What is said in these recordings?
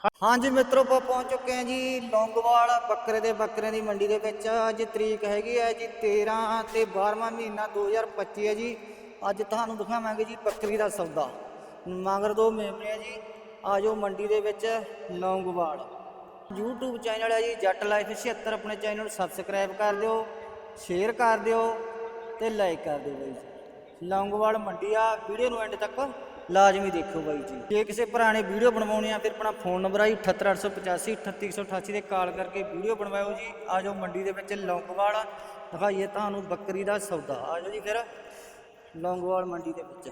ਹਾਂਜੀ ਮਿੱਤਰੋ, ਆਪਾਂ ਪਹੁੰਚ ਚੁੱਕੇ ਹਾਂ ਜੀ ਲੌਂਗਵਾਲ ਬੱਕਰੇ ਦੇ ਬੱਕਰੇ ਦੀ ਮੰਡੀ ਦੇ ਵਿੱਚ। ਅੱਜ ਤਰੀਕ ਹੈਗੀ ਹੈ ਜੀ 13 ਤੇ 12ਵਾਂ ਮਹੀਨਾ 2025 ਹੈ ਜੀ। ਅੱਜ ਤੁਹਾਨੂੰ ਦਿਖਾਵਾਂਗੇ ਜੀ ਬੱਕਰੀ ਦਾ ਸੌਦਾ। ਮਗਰ ਦੋ ਮੇਮਣੇ ਆ ਜੀ ਆਜੋ ਮੰਡੀ ਦੇ ਵਿੱਚ ਲੌਂਗਵਾਲ। YouTube ਚੈਨਲ ਹੈ ਜੀ, ਜੱਟ ਲਾਈਫ 76 ਆਪਣੇ ਚੈਨਲ ਨੂੰ ਸਬਸਕ੍ਰਾਈਬ ਕਰ ਦਿਓ ਸ਼ੇਅਰ ਕਰ ਦਿਓ ਤੇ ਲਾਈਕ ਕਰ ਦਿਓ ਬਾਈ ਜੀ। ਲੌਂਗੋਵਾਲ ਮੰਡੀ ਆ ਵੀਡੀਓ ਨੂੰ ਐਂਡ ਤੱਕ ਲਾਜ਼ਮੀ ਦੇਖੋ ਬਾਈ ਜੀ। ਜੇ ਕਿਸੇ ਭਰਾ ਨੇ ਵੀਡੀਓ ਬਣਵਾਉਣੀ ਆ ਫਿਰ ਆਪਣਾ ਫੋਨ ਨੰਬਰ ਆ ਜੀ 78885 38188 ਤੇ ਕਾਲ ਕਰਕੇ ਵੀਡੀਓ ਬਣਵਾਇਓ ਜੀ। ਆ ਜਾਓ ਮੰਡੀ ਦੇ ਵਿੱਚ ਲੌਂਗੋਵਾਲ ਦਿਖਾਈਏ ਤੁਹਾਨੂੰ ਬੱਕਰੀ ਦਾ ਸੌਦਾ। ਆ ਜਾਓ ਜੀ ਫਿਰ ਲੌਂਗੋਵਾਲ ਮੰਡੀ ਦੇ ਵਿੱਚ।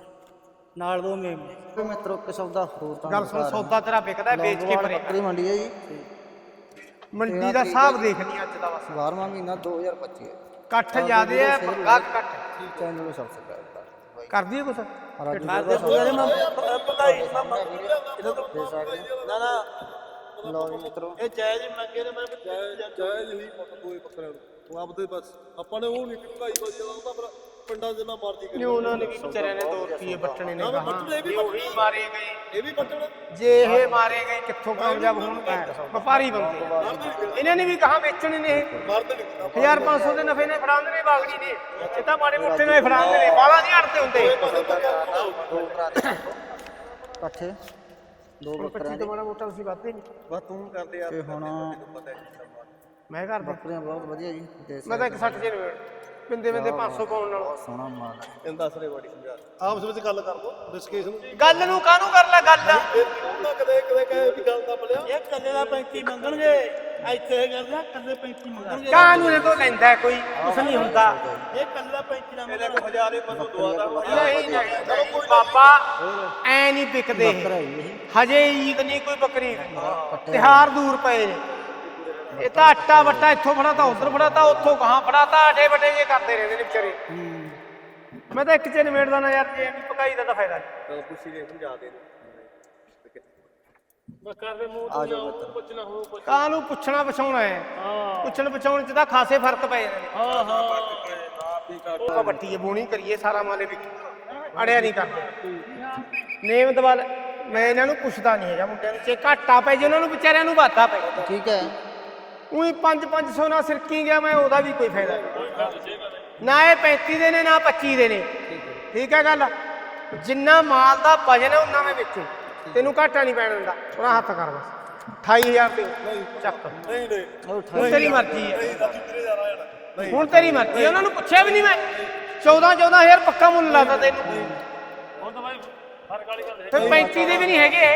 ਨਾਲ ਦੋ ਮੇਮਣੇ ਤੇ ਮਿੱਤਰੋ ਇੱਕ ਸੌਦਾ ਹੋਰ ਤੁਹਾਨੂੰ ਗੱਲ ਸੁਣ। ਸੌਦਾ ਤੇਰਾ ਵਿਕਦਾ ਵੇਚ ਕੇ ਪਰੇ ਬੱਕਰੀ ਮੰਡੀ ਹੈ ਜੀ। ਮੰਡੀ ਦਾ ਹਿਸਾਬ ਦੇਖਣੀ ਅੱਜ ਦਾ ਬਸ। 12ਵਾਂ ਮਹੀਨਾ 2025 ਹੈ। ਇਕੱਠ ਜ਼ਿਆਦੇ ਹੈ ਪੱਕਾ ਇਕੱਠ ਚੈਨਲ ਨੂੰ ਸਬਸਕ੍ਰਾਈਬ ਕਰ ਕਰਦੀ ਕੁਛ? ਰਾਜੂ ਦਾ ਮੈਂ ਪਤਾਈ ਨਾ ਨਾ। ਲਓ ਜੀ ਮਿੱਤਰੋ। ਇਹ ਜਾਇਜ਼ ਹੀ ਮੰਗੇ ਨੇ ਮੈਂ ਜਾਇਜ਼ ਜਾਇਜ਼ ਹੀ ਪੁੱਤ ਦੋਏ ਬੱਕਰਿਆਂ ਨੂੰ। ਤੂੰ ਆਪਦੇ ਬਸ। ਆਪਾਂ ਨੇ ਉਹ ਨਹੀਂ ਟਿਕਾਈ ਵਧੀਆ ਉਹ ਤਾਂ ਫਿਰ ਪਿੰਡਾਂ ਜਿੰਨਾ ਮਰਜ਼ੀ ਕਰੀ ਨਹੀਂ ਉਹਨਾਂ ਨੇ ਵੀ ਵਿਚਾਰਿਆਂ ਨੇ ਦੋ ਰੁਪਏ ਬੱਟਣੇ ਨੇ ਕਹਾ ਵੀ ਉਹੀ ਮਾਰੇ ਗਏ। ਇਹ ਵੀ ਬੱਟਣ ਜੇ ਇਹ ਮਾਰੇ ਗਏ ਕਿੱਥੋਂ ਕਾਮਯਾਬ ਹੋਣਗੇ? ਵਪਾਰੀ ਬੰਦੇ ਇਹਨਾਂ ਨੇ ਵੀ ਕਹਾ ਵੇਚਣੇ ਨੇ ਇਹ। ਮਰਦ ਨਹੀਂ। 1500 ਦੇ ਨਫੇ ਨੇ ਫੜਾਉਂਦੇ ਨੇ ਬਾਗੜੀ ਨੇ। ਇਹ ਤਾਂ ਮਾੜੇ ਮੋਟੇ ਨੇ ਫੜਾਉਂਦੇ ਨੇ ਬਾਲਾ ਨਹੀਂ ਅੜਦੇ ਹੁੰਦੇ। ਦੋ ਦੇ ਇਕੱਠੇ ਦੋ ਪੱਚੀ ਤੋਂ ਮਾੜਾ ਮੋਟਾ ਤੁਸੀਂ ਵੱਧਦੇ ਨਹੀਂ। ਬਸ ਤੂੰ ਕਰਦੇ ਯਾਰ ਤੇ ਹੁਣ ਮੈਂ ਕਰਦਾ। ਬੱਕਰੀਆਂ ਬਹੁਤ ਵਧੀਆ ਜੀ ਦੇ ਮੈਂ ਤਾਂ ਇੱਕ 60 ਜੇ ਬਿੰਦੇ ਬਿੰਦੇ 500 ਪਾਉਣ ਨਾਲ। ਸੋਹਣਾ ਮਾਲ ਹੈ। ਇਹਨੂੰ ਦੱਸ ਰਹੇ ਬੜੀ ਸਮਝਾ ਆਪਸ ਵਿੱਚ ਗੱਲ ਕਰ ਲੋ ਡਿਸਕਸ਼ਨ ਗੱਲ ਨੂੰ ਕਾਹਨੂੰ ਕਰ ਲੈ ਗੱਲ? ਉਹਨਾਂ ਕਦੇ ਕਦੇ ਕਹੇ ਵੀ ਗੱਲ ਦਾ ਬਲਿਆ ਇਹ ਕੱਲੇ ਦਾ 35 ਮੰਗਣਗੇ ਇੱਥੇ ਇਹ ਕਰਦਾ ਕੱਲੇ 35 ਮੰਗਣਗੇ। ਕਾਹਨੂੰ ਇਹ ਤੋਂ ਲੈਂਦਾ ਕੋਈ? ਕੁਛ ਨਹੀਂ ਹੁੰਦਾ। ਇਹ ਕੱਲੇ ਦਾ 35 ਨਾ ਇਹਦੇ ਕੋ ਹਜ਼ਾਰੇ ਪਸੋਂ ਦੁਆ ਦਾ ਨਹੀਂ ਨਹੀਂ ਬਾਬਾ ਐ ਨਹੀਂ ਵਿਕਦੇ। ਇਹ। ਬੱਕਰਾ ਹੀ ਇਹ। ਹਜੇ ਈਦ ਨਹੀਂ ਕੋਈ ਬੱਕਰੀ। ਤਿਹਾਰ ਦੂਰ ਪਏ। ਨੇ ਇਹ ਤਾਂ ਆਟਾ ਵੱਟਾ ਇੱਥੋਂ ਫੜਾਤਾ ਉਧਰ ਫੜਾਤਾ ਉੱਥੋਂ ਕਹਾਂ ਫੜਾਤਾ ਆਟੇ ਵੱਟੇ ਜੇ ਕਰਦੇ ਰਹਿੰਦੇ ਨੇ ਵਿਚਾਰੇ। ਮੈਂ ਤਾਂ ਇੱਕ ਚ ਨਿਬੇੜਦਾ ਨਾ ਯਾਰ ਜੇ ਵੀ ਪਕਾਈ ਦਾ ਤਾਂ ਫਾਇਦਾ ਨਹੀਂ। ਪੁੱਛੀ ਦੇ ਸਮਝਾ ਦੇ ਬੱਕਰ ਦੇ ਮੂੰਹ ਤੋਂ ਨਾ ਪੁੱਛਣਾ ਹੋ ਕੁਛ। ਕਾਹਨੂੰ ਪੁੱਛਣਾ ਪਛਾਉਣਾ ਹੈ। ਹਾਂ। ਪੁੱਛਣ ਪਛਾਉਣ ਚ ਤਾਂ ਖਾਸੇ ਫ਼ਰਕ ਪਏ ਨੇ। ਹਾਂ ਹਾਂ। ਉਹ ਵੱਟੀ ਹੈ ਬੋਣੀ ਕਰੀਏ ਸਾਰਾ ਮਾਲੇ ਵਿੱਚ। ਅੜਿਆ ਨਹੀਂ ਕਰਦੇ। ਨੇਮ ਦਵਾਲ ਮੈਂ ਇਹਨਾਂ ਨੂੰ ਪੁੱਛਦਾ ਨਹੀਂ ਹੈਗਾ ਮੁੰਡਿਆਂ ਨੂੰ। ਜੇ ਘਾਟਾ ਪੈ ਜੇ ਉਹਨਾਂ ਨੂੰ ਵਿਚਾਰਿਆਂ ਨੂੰ ਵਾਧਾ ਪੈ ਠੀਕ ਹੈ। ਉਹੀ 5-500 ਨਾਲ ਸਿਰਕੀ ਗਿਆ ਮੈਂ ਉਹਦਾ ਵੀ ਕੋਈ ਫਾਇਦਾ ਨਹੀਂ। ਨਾ ਇਹ 35 ਦੇ ਨੇ ਨਾ 25 ਦੇ ਨੇ। ਠੀਕ ਹੈ ਗੱਲ? ਜਿੰਨਾ ਮਾਲ ਦਾ ਵਜਨ ਹੈ ਉਹਨਾਂ ਮੈਂ ਵੇਚੂ। ਤੈਨੂੰ ਘਾਟਾ ਨਹੀਂ ਪੈਣ ਦਿੰਦਾ। ਉਹਦਾ ਹੱਥ ਕਰ ਬਸ। 28000 ਤੇ ਚੱਕ। ਨਹੀਂ ਨਹੀਂ। ਤੇਰੀ ਮਰਜ਼ੀ ਹੈ। ਹੁਣ ਤੇਰੀ ਮਰਜ਼ੀ ਹੈ, ਉਹਨਾਂ ਨੂੰ ਪੁੱਛਿਆ ਵੀ ਨਹੀਂ ਮੈਂ। 14 14000 ਪੱਕਾ ਮੁੱਲ ਲਾਤਾ ਤੈਨੂੰ। ਹੁਣ ਤਾਂ ਭਾਈ ਫ਼ਰਕ ਵਾਲੀ ਗੱਲ ਹੈ ਫਿਰ 35 ਦੇ ਵੀ ਨਹੀਂ ਹੈਗੇ ਦੇ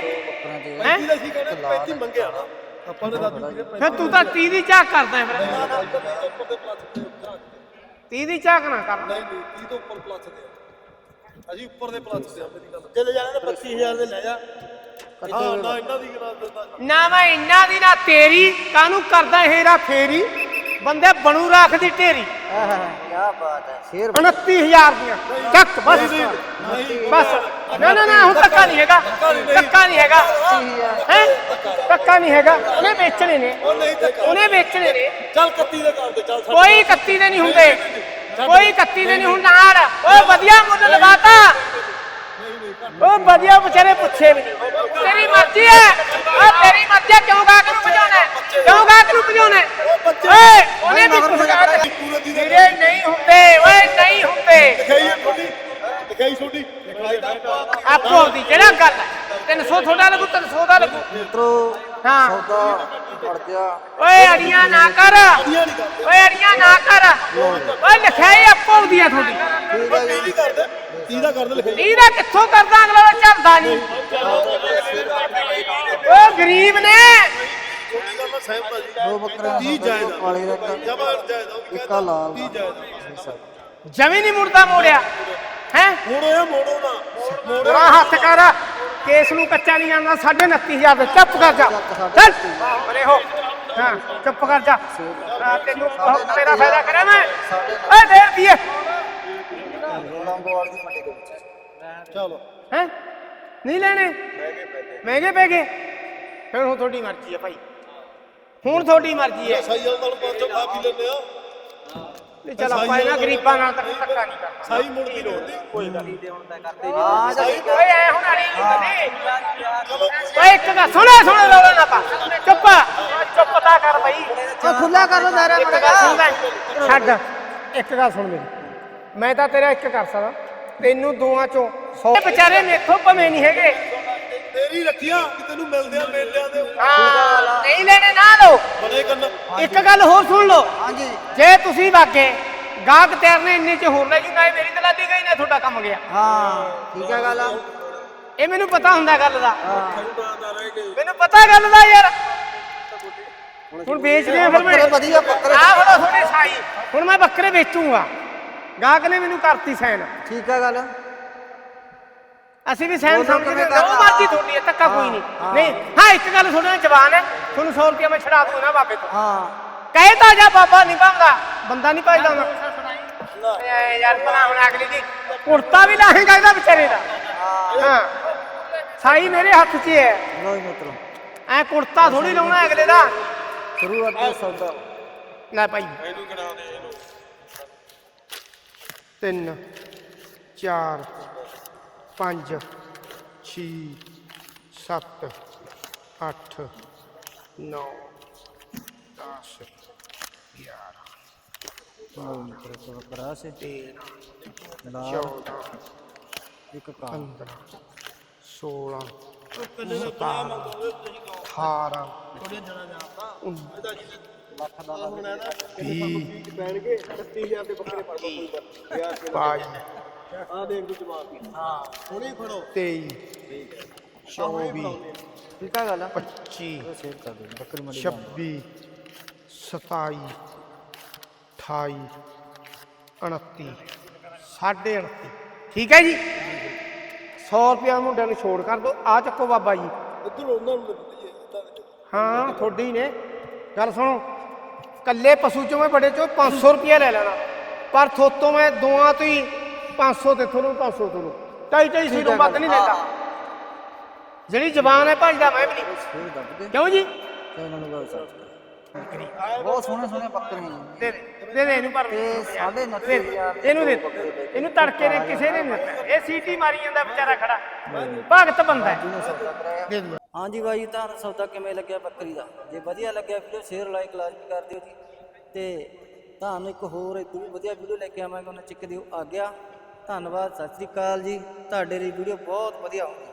ਹੈ ਇਹਦਾ ਸੀ ਕਹਿੰਦੇ 35 ਮੰਗਿਆ ਨਾ। ਆਪਾਂ ਨੇ ਦਾਦੂ ਜੀ ਦੇ ਫਿਰ ਤੂੰ ਤਾਂ 30 ਦੀ ਝਾਕ ਕਰਦਾ ਹੈ ਫਿਰ। ਉੱਪਰ ਦੇ ਪਲੱਸ ਤੇ ਉੱਤਰ 30 ਦੀ ਝਾਕ ਨਾ ਕਰ ਨਹੀਂ ਨਹੀਂ 30 ਤੋਂ ਉੱਪਰ ਪਲੱਸ ਤੇ ਆ। ਅਸੀਂ ਉੱਪਰ ਦੇ ਪਲੱਸ ਤੇ ਆ ਮੇਰੀ ਗੱਲ। ਚਲੇ ਜਾਣਾ ਤਾਂ 25000 ਦੇ ਲੈ ਜਾ। ਹਾਂ ਨਾ ਇਹਨਾਂ ਦੀ ਕਰਾ ਦਿੰਦਾ। ਨਾ ਮੈਂ ਇੰਨਾ ਦੀ ਨਾ ਤੇਰੀ। ਕਾਹਨੂੰ ਕਰਦਾ ਹੇਰਾ ਫੇਰੀ? ਬੰਦੇ ਬਣੂ ਰੱਖ ਦੀ ਢੇਰੀ। ਆਹ ਕੀ ਬਾਤ ਹੈ ਸ਼ੇਰ 29000 ਦੀਆਂ। ਚੱਕ ਬਸ। ਬਸ। ਨਾ ਨਾ ਨਾ ਹੁਣ ਧੱਕਾ ਨਹੀਂ ਹੈਗਾ। ਧੱਕਾ ਨਹੀਂ ਹੈਗਾ। ਹੈ? ਧੱਕਾ ਨਹੀਂ। ਹੈਗਾ। ਉਹਨੇ ਵੇਚਣੇ ਨੇ। ਉਹ। ਉਹਨੇ ਵੇਚਣੇ ਨੇ। ਚੱਲ 31 ਦੇ ਕਰ ਦੇ ਚੱਲ। ਕੋਈ 31 ਦੇ ਨਹੀਂ ਹੁੰਦੇ। ਕੋਈ 31 ਦੇ ਨਹੀਂ ਹੁੰਦਾ ਓਏ ਵਧੀਆ ਮੁੱਲ ਲਗਾਤਾ ਉਹ ਵਧੀਆ ਵਿਚਾਰੇ ਪੁੱਛੇ ਵੀ ਨਹੀਂ ਤੇਰੀ ਮਰਜ਼ੀ ਹੈ। ਓ ਤੇਰੀ ਮਰਜ਼ੀ ਕਿਉਂ ਗਾਹਕ ਨੂੰ ਭਜਾਉਣਾ? ਕਿਉਂ ਗਾਹਕ ਨੂੰ ਭਜਾਉਣਾ? ਓਏ ਉਹਨੇ ਵੀ ਪੁੱਛਣਾ ਵੀਰੇ ਨਹੀਂ ਹੁੰਦੇ ਓਏ ਨਹੀਂ ਹੁੰਦੇ। ਦਿਖਾਈ ਹੈ ਤੁਹਾਡੀ? ਦਿਖਾਈ ਛੋਟੀ ਆਪਾਂ ਦੀ ਜਿਹੜਾ ਗੱਲ ਹੈ। 300 ਤੁਹਾਡਾ ਲੱਗੂ 300 ਦਾ ਲੱਗੂ। ਮਿੱਤਰੋ ਹਾਂ। ਸੌਦਾ ਪੜ ਗਿਆ। ਓਏ ਅੜੀਆਂ ਨਾ ਕਰ। ਓਏ ਅੜੀਆਂ ਨਾ ਕਰ। ਓਏ ਲਿਖਾਈ ਆਪੋ ਦੀ ਆ ਤੁਹਾਡੀ। ਠੀਕ ਹੈ ਜੀ। ਕਰਦੇ 30 ਦਾ। ਕਰਦੇ ਲਿਖਾਈ। ਇਹਦਾ ਕਿੱਥੋਂ ਕਰਦਾ? ਅਗਲਾ ਦਾ ਚੱਲਦਾ ਨਹੀਂ। ਓ ਗਰੀਬ ਨੇ। ਛੋਟੀ ਗੱਲ ਮੈਂ ਸਹਿਮਤ ਹਾਂ ਜੀ ਦੋ ਬੱਕਰੇ 30 ਜਾਇਜ਼ ਵਾਲੇ ਦਾ ਇੱਕ- ਜਬਰ ਜਾਇਜ਼ ਉਹ ਵੀ ਇੱਕ ਆਹ ਲਾਲ 30 ਦਾ। ਜਾਇਜ਼ ਜਮੀ ਨਹੀਂ ਮੁੜਦਾ ਮੋੜਿਆ। ਹੈ? ਮੋੜੋ ਇਹ ਮੋੜੋ ਨਾ। ਮੋੜੋ ਹੱਥ ਕਰ। ਕੇਸ ਨੂੰ ਕੱਚਾ ਨਹੀਂ ਜਾਂਦਾ 29500 ਦੇ। ਚੁੱਪ ਕਰ ਜਾ। ਚੱਲ। ਅਰੇ ਹੋ। ਹਾਂ ਚੁੱਪ ਕਰ ਜਾ। ਤੈਨੂੰ ਬਹੁਤ ਤੇਰਾ ਫਾਇਦਾ ਕਰਿਆ ਮੈਂ। ਓਏ ਦੇ ਦੀਏ ਲੌਂਗੋਵਾਲ ਦੀ ਮੰਡੀ ਦੇ ਵਿੱਚ ਚਲੋ। ਹੈ? ਨਹੀਂ ਲੈਣੇ? ਮਹਿੰਗੇ ਪੈ ਗਏ। ਫਿਰ ਹੁਣ ਤੁਹਾਡੀ ਮਰਜ਼ੀ ਹੈ ਭਾਈ। ਹੁਣ ਤੁਹਾਡੀ ਮਰਜ਼ੀ ਹੈ। ਸਾਈ ਵਾਲ ਨਾਲ 500 ਖਾ ਪੀ ਲੈਂਦੇ ਆ। ਨਹੀਂ ਚੱਲ ਆਪਾਂ ਇਹਨਾਂ ਗਰੀਬਾਂ ਨਾਲ ਤਾਂ ਧੱਕਾ ਨਹੀਂ ਕਰਨਾ। ਸਾਈ ਮੁੜ ਕੇ ਨਹੀਂ। ਹੁੰਦੀ ਕੋਈ ਗੱਲ ਨਹੀਂ। ਹਾਂ ਜੀ ਓਏ ਐ ਹੁਣ ਅੜੀ ਨਹੀਂ। ਓਏ ਇੱਕ ਗੱਲ ਸੁਣੇ ਸੁਣੇ ਰੋਣਾ ਨਾ ਪਾ। ਚੁੱਪ। ਚੁੱਪ ਤਾਂ ਕਰ ਬਈ। ਉਹ ਖੁੱਲਾ ਕਰ ਲੋ ਦਾਇਰਾ ਲੈ। ਛੱਡ। ਇੱਕ ਗੱਲ ਸੁਣ ਮੇਰੀ। ਮੈਂ ਤਾਂ ਤੇਰਾ ਇੱਕ ਕਰ ਸਕਦਾ। ਤੈਨੂੰ ਦੋਆਂ ਚੋਂ 100 ਵਿਚਾਰੇ ਮੇਥੋਂ ਭਵੇਂ ਨਹੀਂ ਹੈਗੇ। ਤੇਰੀ ਰੱਖੀਆਂ ਕਿ ਤੈਨੂੰ ਮਿਲਦੇ ਆ ਮੇਲਿਆਂ ਦੇ ਹਾਂ ਨਹੀਂ ਲੈਣੇ ਨਾ ਲਓ। ਬੜੇ ਕੰਨ। ਇੱਕ ਗੱਲ ਹੋਰ ਸੁਣ ਲਓ। ਹਾਂਜੀ। ਜੇ ਤੁਸੀਂ ਵਾਗੇ ਗਾਹਕ ਤੇਰਨੇ ਇੰਨੇ ਚ ਹੋਰ ਲੈ ਜੂ ਨਾ ਇਹ ਮੇਰੀ ਦਲਾਲੀ ਗਈ ਨਾ ਤੁਹਾਡਾ ਕੰਮ ਗਿਆ। ਹਾਂ ਠੀਕ ਹੈ ਗੱਲ ਇਹ ਮੈਨੂੰ ਪਤਾ ਹੁੰਦਾ ਗੱਲ ਦਾ। ਮੈਨੂੰ ਪਤਾ ਗੱਲ ਦਾ ਯਾਰ। ਹੁਣ ਵੇਚਦੇ ਆ ਫਿਰ ਮੈਂ ਬੱਕਰੇ ਵਧੀਆ ਬੱਕਰੇ। ਆ ਫੜੋ ਤੁਹਾਡੇ ਸਾਈ। ਹੁਣ ਮੈਂ ਬੱਕਰੇ ਵੇਚੂਗਾ। ਗਾਹਕ ਨੇ ਮੈਨੂੰ ਕਰਤੀ ਸੈਨ। ਠੀਕ ਹੈ ਗੱਲ ਅਸੀਂ ਵੀ ਤਾਂ ਸਮਝਦੇ ਹਾਂ ਉਹ? ਮਰਜ਼ੀ ਤੁਹਾਡੀ ਹੈ ਧੱਕਾ ਕੋਈ ਨਹੀਂ। ਨਹੀਂ ਹਾਂ ਇੱਕ ਗੱਲ ਨਾਲ ਜਵਾਨ ਹੈ ਤੁਹਾਨੂੰ 100 ਰੁਪਇਆ ਮੈਂ ਛੜਾ ਦੂੰਗਾ ਨਾ ਬਾਬੇ ਤੋਂ। ਹਾਂ। ਕਹੇ ਤਾਂ ਜਾ ਬਾਬਾ ਨਹੀਂ ਭਾਂਦਾ ਬੰਦਾ ਨਹੀਂ ਭਜਦਾ ਹੁੰਦਾ ਐ ਯਾਰ ਭਲਾ ਹੁਣ ਅਗਲੀ ਦੀ ਕੁੜਤਾ ਵੀ ਲਾਹੇਗਾ ਇਹਦਾ ਵਿਚਾਰੇ ਦਾ। ਹਾਂ। ਸਾਈ ਮੇਰੇ ਹੱਥ 'ਚ ਹੀ ਹੈ। ਲੋ ਜੀ ਮਿੱਤਰੋ। ਐ ਕੁੜਤਾ ਥੋੜੀ ਲਾਉਣਾ ਅਗਲੇ ਦਾ। ਸ਼ੁਰੂਆਤ ਦਾ ਸੌਦਾ। ਲੈ ਭਾਈ। ਇਹਨੂੰ ਗਿਣਾ ਦੇ ਇਹਨੂੰ। ਤਿੰਨ ਚਾਰ। ਪੰਜ ਛੇ ਸੱਤ ਅੱਠ ਨੌ 10 11 ਲੋ ਮਿੱਤਰੋ ਸੋ ਬੱਕਰਾ ਸੇ 13 ਲਾ 14 ਇੱਕ ਕਾਂ 15 16 ਕਿੰਨੇ ਦਾ ਬਣਾ ਮੰਗੋਗੇ ਤੁਸੀਂ ਕਹੋ 18 ਥੋੜੇ ਜਣਾ ਜਾਂਦਾ ਇਹਦਾ ਜੀ ਲੱਖ ਦਾ ਹੁਣ ਹੈ ਨਾ 20 ਪੈਣਗੇ 30000 ਦੇ ਬੱਕਰੇ ਫੜ ਲਓ ਕੋਈ ਯਾਰ 22 ਆ ਦੇਖ ਤੂੰ ਜਵਾਬ ਹਾਂ। ਹੁਣੇ ਫੜੋ। 23 24 ਠੀਕ ਹੈ ਗੱਲ 25 ਉਹ ਸੇਵ ਕਰ ਦੇ ਬੱਕਰੀ ਮੰਡੀ 26 27 28 29 ਸਾਢੇ 29 ਠੀਕ ਹੈ ਜੀ? 100 ਰੁਪਇਆ ਮੁੰਡੇ ਨੂੰ ਛੋੜ ਕਰ ਦੋ ਆ ਚੱਕੋ ਬਾਬਾ ਜੀ। ਇੱਧਰ ਉਹਨਾਂ ਨੂੰ ਦਿੱਤੀ ਹੈ ਤੁਹਾਡੀ ਨੇ। ਗੱਲ ਸੁਣੋ। ਕੱਲੇ ਪਸ਼ੂ ਚੋਂ ਮੈਂ ਬੜੇ ਚੋਂ 500 ਰੁਪਇਆ ਲੈ ਲੈਣਾ। ਪਰ ਥੋਤੋਂ ਮੈਂ ਦੋਆਂ ਤੋਂ ਹੀ 500 ਤੇ ਤੁਹਾਨੂੰ 500 ਤੁਹਾਨੂੰ ਢਾਈ ਢਾਈ ਸੌ ਤੋਂ ਵੱਧ ਨਹੀਂ ਲੈਂਦਾ। ਜਿਹੜੀ ਜ਼ਬਾਨ ਹੈ ਭਜਦਾ ਮੈਂ ਵੀ ਨਹੀਂ ਦੇ ਕਿਉਂ ਜੀ? ਨੂੰ ਬਹੁਤ ਸੋਹਣੇ ਸੋਹਣੇ ਬੱਕਰੇ ਨੇ। ਦੇ ਦੇ ਦੇ ਦੇ ਇਹਨੂੰ ਪਰ ਤੇ ਸਾਢੇ ਉਨੱਤੀ ਹਜ਼ਾਰ ਦੇ। ਇਹਨੂੰ ਦੇ ਦੋ। ਬੱਕਰੇ ਦੇ ਇਹਨੂੰ ਤੜਕੇ ਨੇ ਕਿਸੇ ਨੇ ਨਹੀਂ ਦਿੱਤਾ। ਇਹ ਸੀਟੀ ਮਾਰੀ ਜਾਂਦਾ ਵਿਚਾਰਾ ਖੜਾ। ਭਗਤ ਬੰਦਾ ਸੌਦਾ ਕਰਾਇਆ ਦੇ। ਦੂਗਾ ਹਾਂਜੀ ਬਾਈ ਤਾਂ ਸੌਦਾ ਕਿਵੇਂ ਲੱਗਿਆ ਬੱਕਰੀ ਦਾ? ਜੇ ਵਧੀਆ ਲੱਗਿਆ ਵੀਡੀਓ ਸ਼ੇਅਰ ਲਾਈਕ ਲਾਜ਼ਮੀ ਕਰ ਦਿਓ ਜੀ। ਤੇ ਤੁਹਾਨੂੰ ਇੱਕ ਹੋਰ ਇਦੋਂ ਵੀ ਵਧੀਆ ਵੀਡੀਓ ਲੈ ਕੇ ਆਵਾਂਗੇ ਉਹਨਾਂ ਚਿੱਕ ਦਿਓ। ਆ ਗਿਆ। ਧੰਨਵਾਦ ਸਤਿ ਸ੍ਰੀ ਅਕਾਲ ਜੀ। ਤੁਹਾਡੇ ਲਈ ਵੀਡੀਓ ਬਹੁਤ ਵਧੀਆ ਹੋਊਗੀ